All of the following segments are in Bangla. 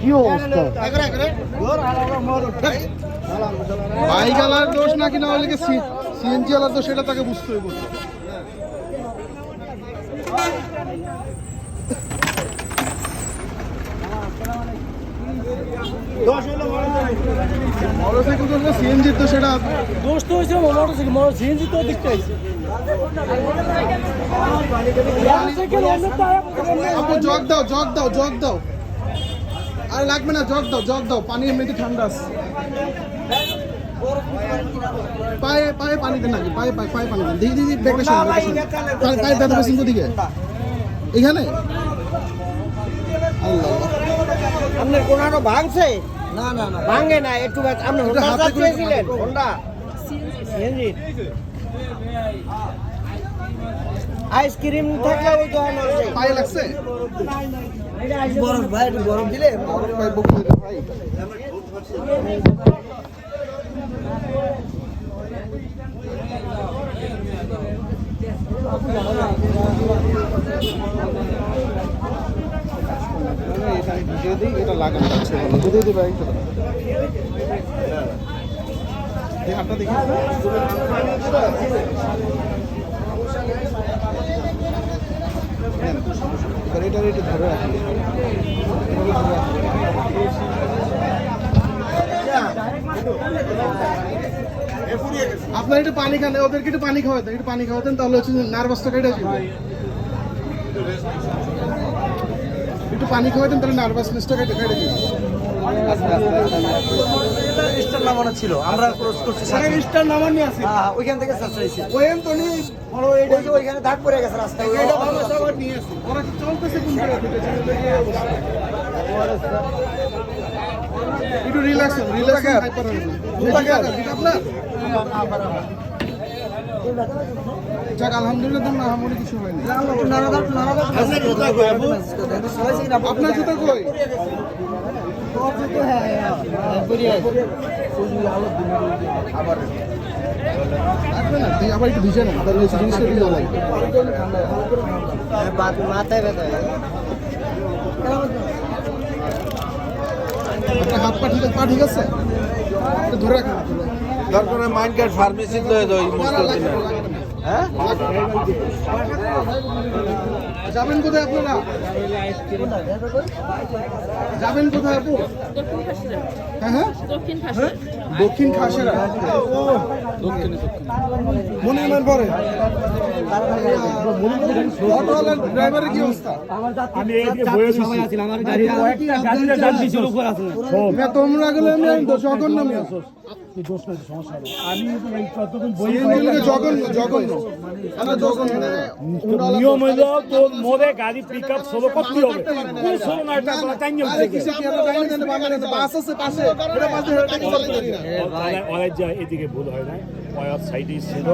কি দোষ নাকি না হলে সিএনজি আলার দোষ সেটা তাকে বুঝতে হবে জগ দাও জগ দাও জগ দাও। আর লাগবে না জগ দাও জগ দাও পানি এমনিতে ঠান্ডা আছে। পায়ে পায়ে পানি দেন নাকি? পায়ে পায়ে পায়ে পানি দেন। দিদি দিদি ব্যাগটা সরান। পায়ে পায়ে ব্যথা পেয়েছেন কোদিকে? এখানে? আল্লাহ। আল্লাহ। আপনার কোনো ভাঙছে? না না না। ভাঙে না একটু আপনি হোন্ডা চেয়েছিলেন হোন্ডা? সিএনজি। আইসক্রিম থাকলে ওই তো পায়ে লাগছে? বরফ ভাই একটু বরফ দিলে? পায়ে বুক ভাই। এটা লাগানো যাচ্ছে দিবে একটা দেখি। এটা একটু ধরে রাখি। আপনার একটু পানি খান ওদেরকে একটু পানি খাওয়াতেন একটু পানি খাওয়াতেন তাহলে হচ্ছে নার্ভাসটা কেটে যাবে একটু পানি খাওয়াতেন তাহলে নার্ভাসনেসটা কেটে কেটে যাবে ছিল আমরা ক্রস করছি সামনে। স্টার নামানি আছে হ্যাঁ, ওইখান থেকে তো ওইখানে দাগ পড়ে গেছে রাস্তায়। একটু রিল্যাক্স রিল্যাক্স আপনার যাক আলহামদুলিল্লাহ তো না আমার কিছু হয়নি। আপনার জুতা কই লাগবে না তুই আবার একটু ভিজে না তাহলে হচ্ছে জিনিসটা ভিজে লাগবে মাথায় ব্যথা হয়। আপনার হাত পা ঠিক আছে পা ঠিক আছে? ধরে রাখুন মাইন্ড কার্ড ফার্মেসি লয়ে যাই না। হ্যাঁ? যাবেন কোথায় আপনারা? যাবেন কোথায় আপু? হ্যাঁ হ্যাঁ? দক্ষিণ খাসেরা। পরে। ড্রাইভারের কি অবস্থা? না, তোমরা গেলে আমি জঘন্য। নিয়ম হইল তোর মোড়ে গাড়ি পিক আপ সোলো করতে হবে? সোলো না এটা টাইম অনেক যায় এদিকে ভুল হয় না ওয়ার সাইডে ছিল।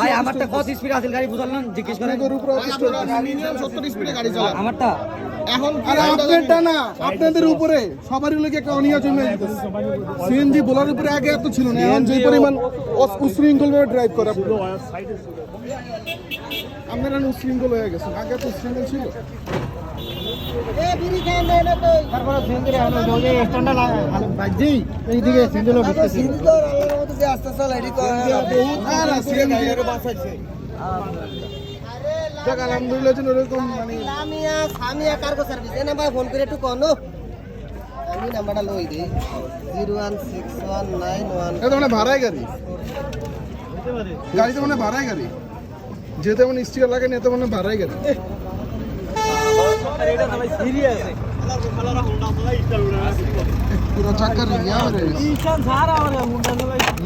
হয়ে আমারটা কত স্পিড আছে? গাড়ি বুঝলাম জিজ্ঞেস করেন। আপনাদের উপরে অতিষ্ঠ হয়ে যেতেছে মিনিমাম 70 স্পিডে গাড়ি চালান আমারটা এখন আরে আপনারটা না আপনাদের উপরে সবারই লোকে একটা অনিয়া জমে সিএনজি বোলার উপরে আগে এত ছিল না এখন যে পরিমাণ অস- উশৃঙ্খল ড্রাইভ করে। আপনারা এখন উশৃঙ্খল হয়ে গেছেন আগে তো উশৃঙ্খল ছিল। আমরা বহুত যাক আলহামদুলিল্লাহ যেন ওরকম মানে লামিয়া সামিয়া কার্গো সার্ভিস এই নাম্বার ফোন করে একটু কনো আমি নাম্বারটা লই দিই। Zero one six one nine one এটা মানে ভাড়ায় গাড়ি। গাড়ি তো মানে ভাড়ায় গাড়ি। যেহেতু মানে স্টিকার লাগে না তো মানে ভাড়ায় গাড়ি।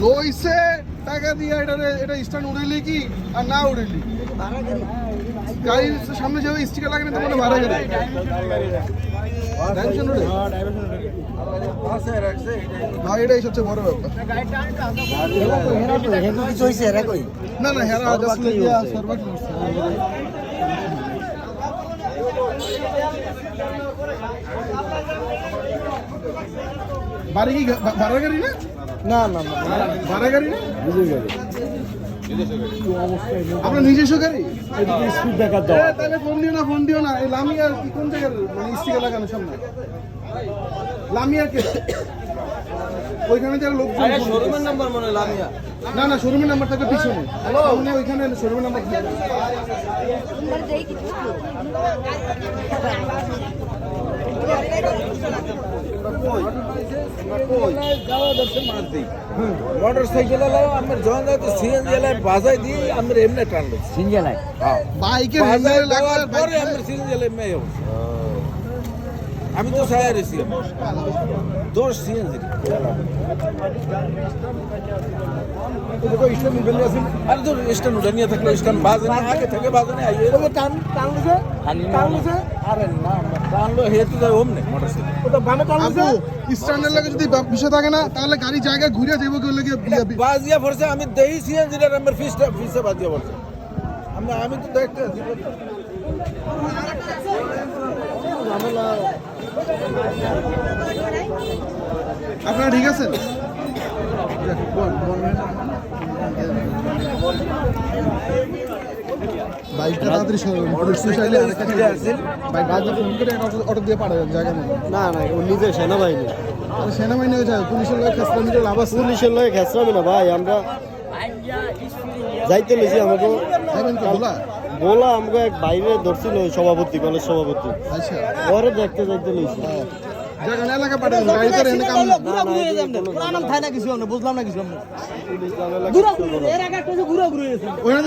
লইছে টাকা দিয়ে এটা এটা স্ট্যান্ড উড়েলি কি আর না উড়েলি গাড়ির সামনে যাবে স্টিকার লাগে না তো মানে ভাড়া উড়ে ভাই এটাই সবচেয়ে বড় ব্যাপার। না না হেরা বাড়ি কি ভাড়া গাড়ি না? না না না। ভাড়া গাড়ি না? আপনার নিজস্ব গাড়ি এদিকে স্পিড ব্রেকার এ, দেওয়া তাহলে ফোন দিও না ফোন দিও না। এই লামিয়া কি কোন জায়গার? মানে স্টিকার লাগানো সামনে। লামিয়া কে? ওইখানে যারা লোকজন phone করছে। নাম্বার মনে লামিয়া। না না শোরুমের নাম্বার থাকে পিছনে। সামনে ওইখানে শোরুমের নাম্বার। মোটর সাইকেল আমার যখন যাইতো সিএনজি এলাই বাজাই দিয়ে আমার এমনি টানলো সিঙ্গেল বাইকে বাজাই হ্যান্ডেল দেওয়ার লাগার পরে আমার সিএনজি এলাই মেয়ে অবস্থা আমি তো সায়া রেছি দোষ সিএনজি। আরে স্ট্যান্ড উঠে নিয়ে থাকলে স্ট্যান্ড বাজে না আগে থেকে বাজে না টান আরে না টানলো হেতু যায় ওমনে মোটর সাইকেল আপু স্ট্যান্ডের লাগে যদি বিষয় থাকে না তাহলে গাড়ি জায়গায় ঘুরে যাব কেউ লাগে বাজিয়া পড়ছে আমি দেই সিএনজিটার আমার ফিসটা ফিসে বাজিয়া পড়ছে। আমি আমি তো দেখতে আছি। আপনারা ঠিক আছেন? বাইকটা তাড়াতাড়ি সরাবেন চাইলে ফোন করে অটো দিয়ে পাঠাবেন জায়গা মতো না না ও নিজে সেনাবাহিনী। তাহলে সেনাবাহিনী পুলিশের লোক লাভ আছে। পুলিশের না ভাই আমরা যাইতে লেছি আমাকে। যাবেন তো বলা বলা আমাকে এক বাইরে ধরছিল ওই সভাপতি কলেজ সভাপতি। আচ্ছা। পরে দেখতে যাইতে কাম না। বুঝলাম না কিছু আমরা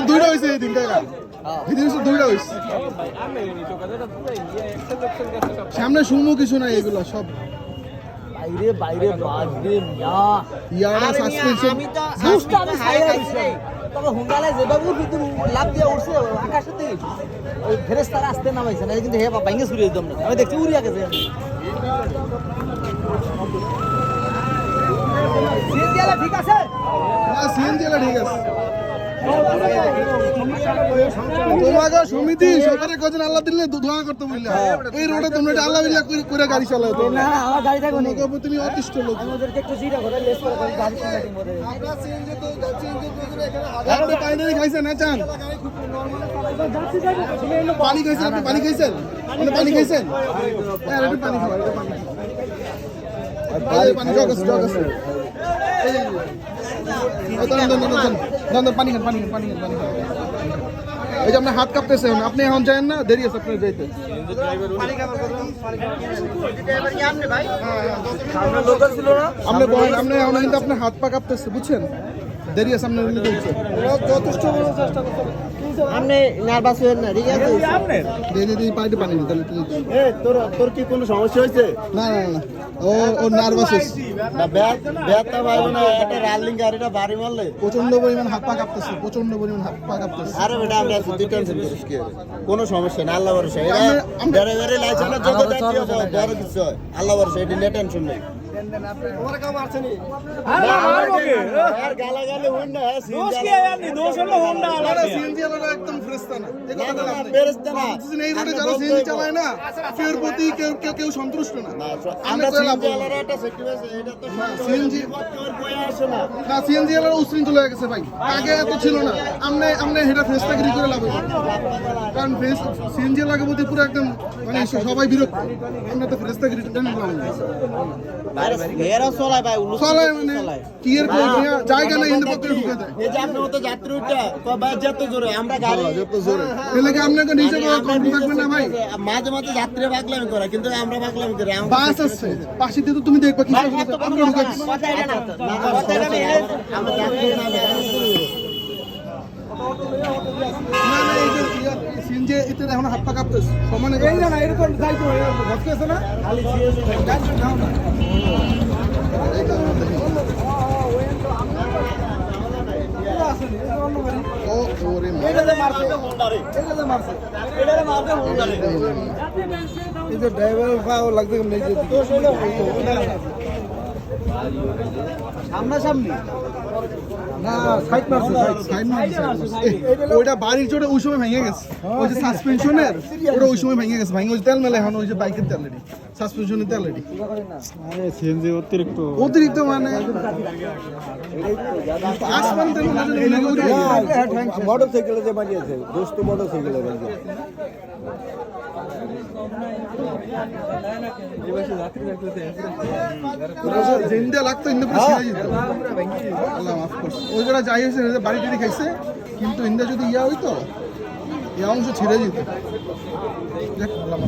দুইটা হয়েছে এই সামনে শুনব কিছু নাই এগুলো সব। বাইরে বাইরে বাজবে মিয়া। ইয়ারা সাসপেনশন আমি তো বুঝতে আমি সাইয়া তবে হুঙ্গালে যেভাবে কিন্তু লাভ দিয়ে উঠছে আকাশে থেকে ওই ফেরেস্তারা আসতে নামাইছে না কিন্তু হে বাবা ভেঙে ছুড়ে দিতাম না আমি দেখছি উড়িয়া গেছে। ঠিক আছে? সিএনজি ঠিক আছে। তোমাকে সমিতি সরকারের কজন আল্লাহ দিলে দোয়া করতে বললে এই রোডে তোমরা এটা আল্লাহ বিল্লাহ করে- করে গাড়ি চালাও তো না আমার গাড়ি থাকবে না। তোমাকে তুমি অতিষ্ঠ লোক। আমাদেরকে একটু জিরা করে লেস করে গাড়ি সিঙ্গাটিং করে আপনি পানি খাইছেন না চান? পানি খাইছেন আপনি পানি খাইছেন? আপনি পানি খাইছেন? হ্যাঁ একটু পানি খাওয়া একটু পানি পানি জগ আছে এই যে আপনার হাত কাঁপতেছে। আপনি এখন যাবেন না দেরি আছে, আপনার যাইতে আপনি বলেন আপনি এখন কিন্তু আপনার হাত পা কাঁপতেছে বুঝছেন দেরি আছে আপনার যথেষ্ট চেষ্টা করতে আপনি নার্ভাস হয়েন না ঠিক আছে? দিয়ে দিয়ে পানিতে পানি তাহলে এ তোর তোর কি কোনো সমস্যা হয়েছে? না না না ও ও নার্ভাস না ব্যাট ব্যাটটা পাইবো না একটা রালিং গাড়িটা বাড়ি মারলে। প্রচণ্ড পরিমাণ হাত পা কাঁপতেছে প্রচণ্ড পরিমাণ হাত পা কাঁপতেছে। আরে বেটা আমরা আছি তুই টেনশন করিস কি? কোনো সমস্যা না আল্লাহ ভরসা। এরা বড় কিছু আল্লাহ ভরসা এটি নিয়ে টেনশন নেই। কেউ প্রতি কেউ কেউ কেউ সন্তুষ্ট না। না, সিএনজি উশৃঙ্খল হয়ে গেছে ভাই। আগে এত ছিল না। আমনে আমনে হেটা ফেস্টাগিরি করে লাভ। কারণ ফেস সিএনজি লাগে বলতে পুরো একদম মানে সবাই বিরক্ত। আমরা তো ফেস্টাগিরি টেনে লাভ হইবো। চলায় ভাই, উলুস চলায় মানে কি এর কোনো জায়গা নেই হিন্দু পক্ষে ঢুকে দেয় এই যে আপনার মতো যাত্রী উঠটা, কয় যত জোরে, আমরা গাড়ি এলে কি আপনাকে নিজে কন্ট্রোল থাকবে না ভাই। মাঝে মাঝে যাত্রী পাগলামি করে কিন্তু আমরা পাগলামি করি আমরা- বাস আসছে পাশে দিয়ে তো তুমি দেখবা কি কথা না, কথা এটা না। আমরা যাত্রী না, যে এতে এখন হাত পা কাঁপতেছে। সমানে এই না এরকম যাইতো না? খালি সিএনজি ও ওরে মা এই যে ড্রাইভার পাও লাগবে সামনাসামনি। ওইটা বাড়ির চোটে ওই সময় ভেঙে গেছে। ওই যে সাসপেনশনের ওটা ওই সময় ভেঙে গেছে। ভেঙে ওই তেল মেলে এখন ওই যে বাইকের তেল রেডি। সাসপেনশনের তেল রেডি। সিএনজি অতিরিক্ত। অতিরিক্ত মানে? আসমান তেল মেলে মোটর সাইকেলে যে বাজিয়েছে দোস্ত মোটর সাইকেলে বাজিয়েছে। জিন্দা লাগতো আল্লাহ ওই যারা যাই হয়েছে বাড়ি খাইছে কিন্তু ইন্দা যদি ইয়া হইতো ইয়া অংশ ছিঁড়ে যেত আল্লাহ।